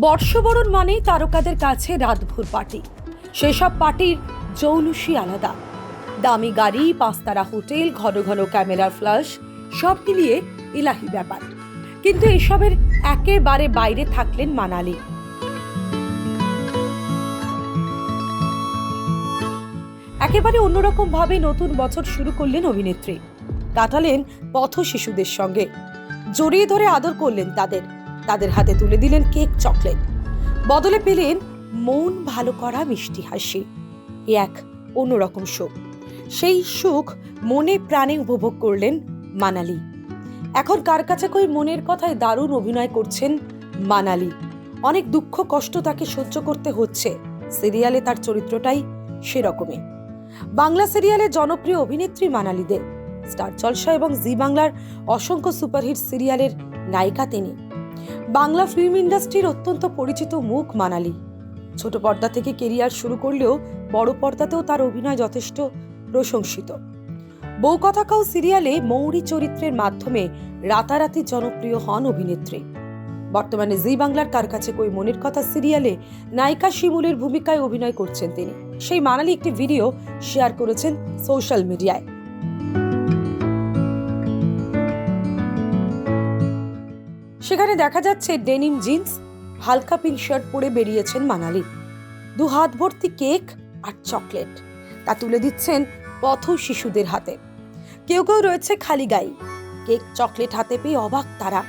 বর্ষবরণ মানেই তারকাদের কাছে রাতভর পার্টি। সেসব পার্টির জৌলুসি আলাদা। দামি গাড়ি, পাঁচতারা হোটেল, ঘন ঘন ক্যামেরার ফ্ল্যাশ সব মিলিয়ে ইলাহি ব্যাপার। কিন্তু এসবের একেবারে বাইরে থাকলেন মানালি। একেবারে অন্যরকম ভাবে নতুন বছর শুরু করলেন অভিনেত্রী। কাটালেন পথ শিশুদের সঙ্গে। জড়িয়ে ধরে আদর করলেন তাদের। তাদের হাতে তুলে দিলেন কেক চকলেট। বদলে পেলেন মন ভালো করা মিষ্টি হাসি। এক অন্যরকম সুখ সেই সুখ মনে প্রাণে উপভোগ করলেন মানালি। এখন কার কাছে কই মনের কথায় দারুণ অভিনয় করছেন মানালি। অনেক দুঃখ কষ্ট তাকে সহ্য করতে হচ্ছে। সিরিয়ালে তার চরিত্রটাই সেরকমই। বাংলা সিরিয়ালে জনপ্রিয় অভিনেত্রী মানালি দে স্টার জলসা এবং জি বাংলার অসংখ্য সুপারহিট সিরিয়ালের নায়িকা তিনি। বাংলা ফিল্ম ইন্ডাস্ট্রির অত্যন্ত পরিচিত মুখ মানালি। ছোট পর্দা থেকে কেরিয়ার শুরু করলেও বড় পর্দাতেও তার অভিনয় যথেষ্ট প্রশংসিত। বউ কথা কাউ সিরিয়ালে মৌরি চরিত্রের মাধ্যমে রাতারাতি জনপ্রিয় হন অভিনেত্রী। বর্তমানে জি বাংলার কার কাছে কই মনের কথা সিরিয়ালে নায়িকা শিমুলের ভূমিকায় অভিনয় করছেন তিনি। সেই মানালি একটি ভিডিও শেয়ার করেছেন সোশ্যাল মিডিয়ায়। সেখানে দেখা যাচ্ছে ডেনিম জিন্স, হালকা পিঙ্ক শার্ট পরে বেরিয়েছেন মানালি। দু হাত ভর্তি কেক আর চকলেট। তা তুলে দিচ্ছেন পথ শিশুদের হাতে। কেউ কেউ রয়েছে খালি গায়ে। কেক, চকলেট হাতে পেয়ে অবাক তারা।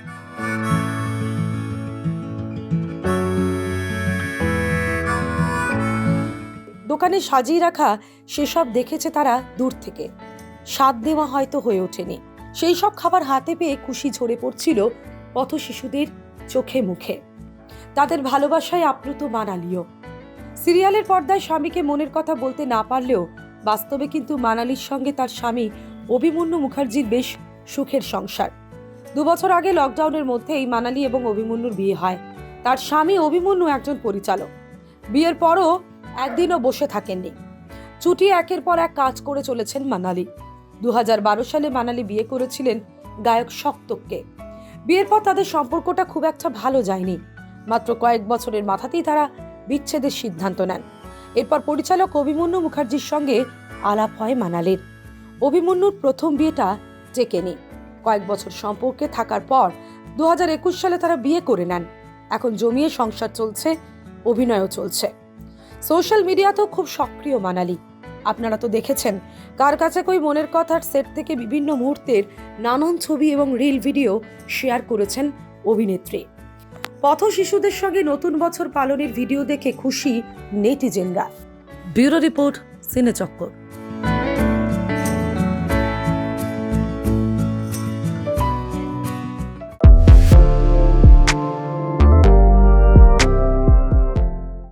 দোকানে সাজিয়ে রাখা সেসব দেখেছে তারা দূর থেকে। স্বাদ দেওয়া হয়তো হয়ে ওঠেনি। সেই সব খাবার হাতে পেয়ে খুশি ঝরে পড়ছিল পথ শিশুদের চোখে মুখে। তাদের ভালোবাসায় আপ্লুত মানালিও। সিরিয়ালের পর্দায় স্বামীকে মনের কথা বলতে না পারলেও বাস্তবে কিন্তু মানালির সঙ্গে তার স্বামী অভিমন্যু মুখার্জির বেশ সুখের সংসার। দু বছর আগে লকডাউনের মধ্যেই মানালি এবং অভিমন্যুর বিয়ে হয়। তার স্বামী অভিমন্যু একজন পরিচালক। বিয়ের পরও একদিনও বসে থাকেননি। ছুটি একের পর এক কাজ করে চলেছেন মানালি। দু হাজার বারো সালে মানালি বিয়ে করেছিলেন গায়ক শক্তককে বিয়ের পর তাদের সম্পর্কটা খুব একটা ভালো যায়নি। মাত্র কয়েক বছরের মাথাতেই তারা বিচ্ছেদের সিদ্ধান্ত নেন। এরপর পরিচালক অভিমন্যু মুখার্জির সঙ্গে আলাপ হয় মানালির। অভিমন্যুর প্রথম বিয়েটা টেকেনি কয়েক বছর সম্পর্কে থাকার পর দু হাজার একুশ সালে তারা বিয়ে করে নেন। এখন জমিয়ে সংসার চলছে, অভিনয়ও চলছে। সোশ্যাল মিডিয়াতেও খুব সক্রিয় মানালি। আপনারা তো দেখেছেন। কার কাছে কই মনের কথার সেট থেকে বিভিন্ন মুহূর্তের নানান ছবি এবং রিল ভিডিও শেয়ার করেছেন অভিনেত্রী। পথ শিশুদের সঙ্গে নতুন বছর পালনের ভিডিও দেখে খুশি নেটিজেনরা। Bureau report Cinechakkar.